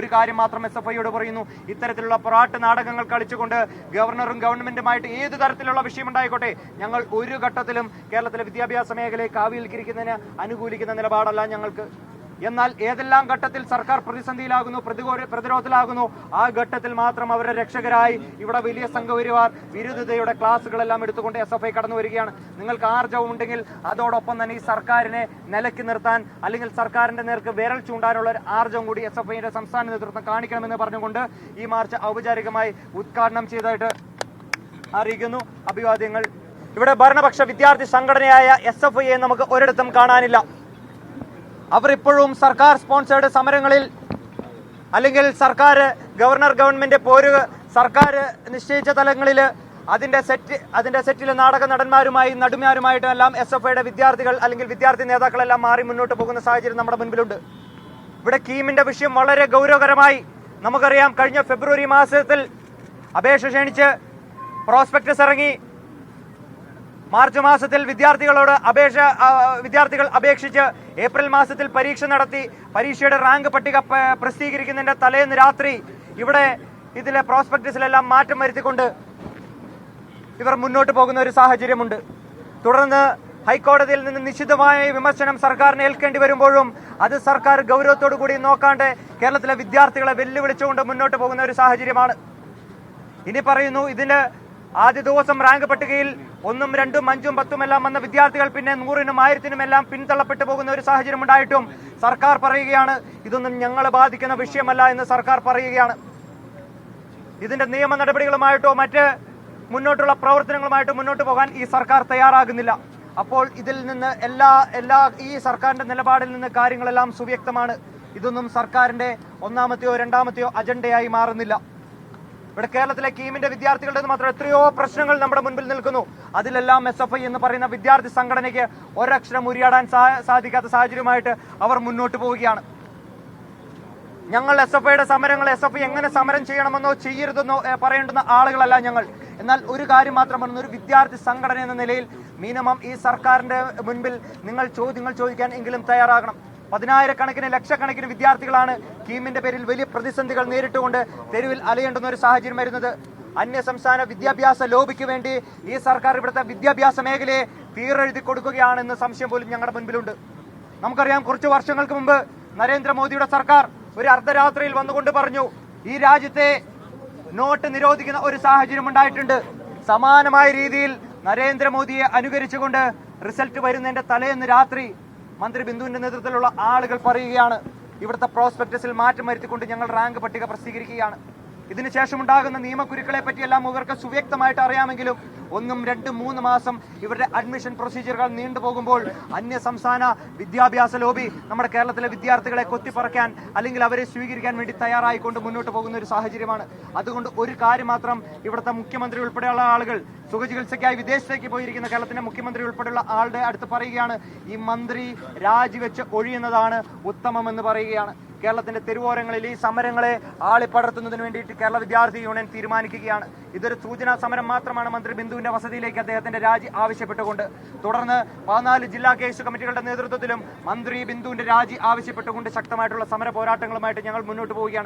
ഒരു കാര്യം മാത്രം എസ് എഫ് ഐയോട് പറയുന്നു. ഇത്തരത്തിലുള്ള പൊറാട്ട് നാടകങ്ങൾ കളിച്ചുകൊണ്ട് ഗവർണറും ഗവൺമെന്റുമായിട്ട് ഏത് തരത്തിലുള്ള വിഷയമുണ്ടായിക്കോട്ടെ? ഞങ്ങൾ ഒരു ഘട്ടത്തിലും കേരളത്തിലെ വിദ്യാഭ്യാസ മേഖലയെ കാവിൽക്കരിക്കുന്നതിന് അനുകൂലിക്കുന്ന നിലപാടല്ല ഞങ്ങൾക്ക് എന്നാൽ ഏതെല്ലാം ഘട്ടത്തിൽ സർക്കാർ പ്രതിസന്ധിയിലാകുന്നു പ്രതിരോധത്തിലാകുന്നു ആ ഘട്ടത്തിൽ മാത്രം അവരുടെ രക്ഷകരായി ഇവിടെ വലിയ സംഘപരിവാർ വിരുദ്ധതയുടെ ക്ലാസ്സുകളെല്ലാം എടുത്തുകൊണ്ട് എസ് എഫ് ഐ കടന്നു വരികയാണ്. നിങ്ങൾക്ക് ആർജവം ഉണ്ടെങ്കിൽ അതോടൊപ്പം തന്നെ ഈ സർക്കാരിനെ നിലയ്ക്ക് നിർത്താൻ അല്ലെങ്കിൽ സർക്കാരിന്റെ നേർക്ക് വിരൽ ചൂണ്ടാനുള്ള ഒരു ആർജവം കൂടി എസ് എഫ് ഐയുടെ സംസ്ഥാന നേതൃത്വം കാണിക്കണമെന്ന് പറഞ്ഞുകൊണ്ട് ഈ മാർച്ച് ഔപചാരികമായി ഉദ്ഘാടനം ചെയ്തതായിട്ട് അറിയിക്കുന്നു. അഭിവാദ്യങ്ങൾ. ഇവിടെ ഭരണപക്ഷ വിദ്യാർത്ഥി സംഘടനയായ എസ് എഫ് ഐയെ നമുക്ക് ഒരിടത്തും കാണാനില്ല. അവർ ഇപ്പോഴും സർക്കാർ സ്പോൺസേഡ് സമരങ്ങളിൽ അല്ലെങ്കിൽ സർക്കാർ ഗവർണർ ഗവൺമെന്റ് പോര് സർക്കാർ നിശ്ചയിച്ച തലങ്ങളിൽ അതിന്റെ സെറ്റ് അതിന്റെ സെറ്റിൽ നാടക നടന്മാരുമായി നടുമാരുമായിട്ടും എല്ലാം എസ് എഫ് ഐയുടെ വിദ്യാർത്ഥികൾ അല്ലെങ്കിൽ വിദ്യാർത്ഥി നേതാക്കളെല്ലാം മാറി മുന്നോട്ട് പോകുന്ന സാഹചര്യം നമ്മുടെ മുൻപിലുണ്ട്. ഇവിടെ കീമിന്റെ വിഷയം വളരെ ഗൗരവകരമായി നമുക്കറിയാം. കഴിഞ്ഞ ഫെബ്രുവരി മാസത്തിൽ അപേക്ഷ ക്ഷണിച്ച് പ്രോസ്പെക്ടസ് ഇറങ്ങി. മാർച്ച് മാസത്തിൽ വിദ്യാർത്ഥികളോട് അപേക്ഷ വിദ്യാർത്ഥികൾ അപേക്ഷിച്ച് ഏപ്രിൽ മാസത്തിൽ പരീക്ഷ നടത്തി. പരീക്ഷയുടെ റാങ്ക് പട്ടിക പ്രസിദ്ധീകരിക്കുന്നതിന്റെ തലേന്ന് രാത്രി ഇവിടെ ഇതിലെ പ്രോസ്പെക്ടസിലെല്ലാം മാറ്റം വരുത്തിക്കൊണ്ട് ഇവർ മുന്നോട്ട് പോകുന്ന ഒരു സാഹചര്യമുണ്ട്. തുടർന്ന് ഹൈക്കോടതിയിൽ നിന്ന് നിശ്ചിതമായ വിമർശനം സർക്കാരിന് ഏൽക്കേണ്ടി വരുമ്പോഴും അത് സർക്കാർ ഗൗരവത്തോടു കൂടി നോക്കാണ്ട് കേരളത്തിലെ വിദ്യാർത്ഥികളെ വെല്ലുവിളിച്ചുകൊണ്ട് മുന്നോട്ട് പോകുന്ന ഒരു സാഹചര്യമാണ്. ഇനി പറയുന്നു ഇതിന് ആദ്യ ദിവസം റാങ്ക് പട്ടികയിൽ ഒന്നും രണ്ടും അഞ്ചും പത്തും എല്ലാം വന്ന വിദ്യാർത്ഥികൾ പിന്നെ നൂറിനും ആയിരത്തിനും എല്ലാം പിന്തള്ളപ്പെട്ടു പോകുന്ന ഒരു സാഹചര്യം ഉണ്ടായിട്ടും സർക്കാർ പറയുകയാണ് ഇതൊന്നും ഞങ്ങളെ ബാധിക്കുന്ന വിഷയമല്ല എന്ന് സർക്കാർ പറയുകയാണ്. ഇതിന്റെ നിയമ നടപടികളുമായിട്ടോ മറ്റ് മുന്നോട്ടുള്ള പ്രവർത്തനങ്ങളുമായിട്ടോ മുന്നോട്ട് പോകാൻ ഈ സർക്കാർ തയ്യാറാകുന്നില്ല. അപ്പോൾ ഇതിൽ നിന്ന് എല്ലാ എല്ലാ ഈ സർക്കാരിന്റെ നിലപാടിൽ നിന്ന് കാര്യങ്ങളെല്ലാം സുവ്യക്തമാണ്. ഇതൊന്നും സർക്കാരിന്റെ ഒന്നാമത്തെയോ രണ്ടാമത്തെയോ അജണ്ടയായി മാറുന്നില്ല. ഇവിടെ കേരളത്തിലെ കീമിന്റെ വിദ്യാർത്ഥികളുടെ മാത്രം എത്രയോ പ്രശ്നങ്ങൾ നമ്മുടെ മുൻപിൽ നിൽക്കുന്നു. അതിലെല്ലാം എസ് എഫ് ഐ എന്ന് പറയുന്ന വിദ്യാർത്ഥി സംഘടനയ്ക്ക് ഒരക്ഷരം ഉരിയാടാൻ സാധിക്കാത്ത സാഹചര്യമായിട്ട് അവർ മുന്നോട്ട് പോവുകയാണ്. ഞങ്ങൾ എസ് എഫ് ഐയുടെ സമരങ്ങൾ എസ് എഫ് ഐ എങ്ങനെ സമരം ചെയ്യണമെന്നോ ചെയ്യരുതെന്നോ പറയേണ്ടുന്ന ആളുകളല്ല ഞങ്ങൾ. എന്നാൽ ഒരു കാര്യം മാത്രം പറഞ്ഞു ഒരു വിദ്യാർത്ഥി സംഘടന എന്ന നിലയിൽ മിനിമം ഈ സർക്കാരിന്റെ മുൻപിൽ നിങ്ങൾ ചോദ്യങ്ങൾ ചോദിക്കാൻ എങ്കിലും തയ്യാറാകണം. പതിനായിരക്കണക്കിന് ലക്ഷക്കണക്കിന് വിദ്യാർത്ഥികളാണ് കീമിന്റെ പേരിൽ വലിയ പ്രതിസന്ധികൾ നേരിട്ടുകൊണ്ട് തെരുവിൽ അലയേണ്ടുന്ന ഒരു സാഹചര്യം വരുന്നത്. അന്യ സംസ്ഥാന വിദ്യാഭ്യാസ ലോബിക്ക് വേണ്ടി ഈ സർക്കാർ ഇവിടുത്തെ വിദ്യാഭ്യാസ മേഖലയെ തീരെഴുതി കൊടുക്കുകയാണെന്ന് സംശയം പോലും ഞങ്ങളുടെ മുൻപിലുണ്ട്. നമുക്കറിയാം കുറച്ച് വർഷങ്ങൾക്ക് മുമ്പ് നരേന്ദ്രമോദിയുടെ സർക്കാർ ഒരു അർദ്ധരാത്രിയിൽ വന്നുകൊണ്ട് പറഞ്ഞു ഈ രാജ്യത്തെ നോട്ട് നിരോധിക്കുന്ന ഒരു സാഹചര്യം ഉണ്ടായിട്ടുണ്ട്. സമാനമായ രീതിയിൽ നരേന്ദ്രമോദിയെ അനുകരിച്ചുകൊണ്ട് റിസൾട്ട് വരുന്നതിന്റെ തലേന്ന് രാത്രി മന്ത്രി ബിന്ദുവിന്റെ നേതൃത്വത്തിലുള്ള ആളുകൾ പറയുകയാണ് ഇവിടുത്തെ പ്രോസ്പെക്ടസിൽ മാറ്റം വരുത്തിക്കൊണ്ട് ഞങ്ങൾ റാങ്ക് പട്ടിക പ്രസിദ്ധീകരിക്കുകയാണ്. ഇതിനുശേഷം ഉണ്ടാകുന്ന നിയമക്കുരുക്കളെ പറ്റിയെല്ലാം ഇവർക്ക് സുവ്യക്തമായിട്ട് അറിയാമെങ്കിലും ഒന്നും രണ്ടും മൂന്ന് മാസം ഇവരുടെ അഡ്മിഷൻ പ്രൊസീജിയറുകൾ നീണ്ടുപോകുമ്പോൾ അന്യ സംസ്ഥാന വിദ്യാഭ്യാസ ലോബി നമ്മുടെ കേരളത്തിലെ വിദ്യാർത്ഥികളെ കൊത്തിപ്പറക്കാൻ അല്ലെങ്കിൽ അവരെ സ്വീകരിക്കാൻ വേണ്ടി തയ്യാറായിക്കൊണ്ട് മുന്നോട്ട് പോകുന്ന ഒരു സാഹചര്യമാണ്. അതുകൊണ്ട് ഒരു കാര്യം മാത്രം ഇവിടുത്തെ മുഖ്യമന്ത്രി ഉൾപ്പെടെയുള്ള ആളുകൾ സുഖചികിത്സയ്ക്കായി വിദേശത്തേക്ക് പോയിരിക്കുന്ന കേരളത്തിന്റെ മുഖ്യമന്ത്രി ഉൾപ്പെടെയുള്ള ആളുടെ അടുത്ത് പറയുകയാണ് ഈ മന്ത്രി രാജിവെച്ച് ഒഴിയുന്നതാണ് ഉത്തമമെന്ന് പറയുകയാണ്. കേരളത്തിന്റെ തെരുവോരങ്ങളിൽ ഈ സമരങ്ങളെ ആളിപ്പടർത്തുന്നതിന് വേണ്ടിയിട്ട് കേരള വിദ്യാർത്ഥി യൂണിയൻ തീരുമാനിക്കുകയാണ്. ഇതൊരു സൂചനാ സമരം മാത്രമാണ് മന്ത്രി ബിന്ദുവിന്റെ വസതിയിലേക്ക് അദ്ദേഹത്തിന്റെ രാജി ആവശ്യപ്പെട്ടുകൊണ്ട്. തുടർന്ന് പതിനാല് ജില്ലാ കേസ് കമ്മിറ്റികളുടെ നേതൃത്വത്തിലും മന്ത്രി ബിന്ദുവിന്റെ രാജി ആവശ്യപ്പെട്ടുകൊണ്ട് ശക്തമായിട്ടുള്ള സമര പോരാട്ടങ്ങളുമായിട്ട് ഞങ്ങൾ മുന്നോട്ട് പോവുകയാണ്.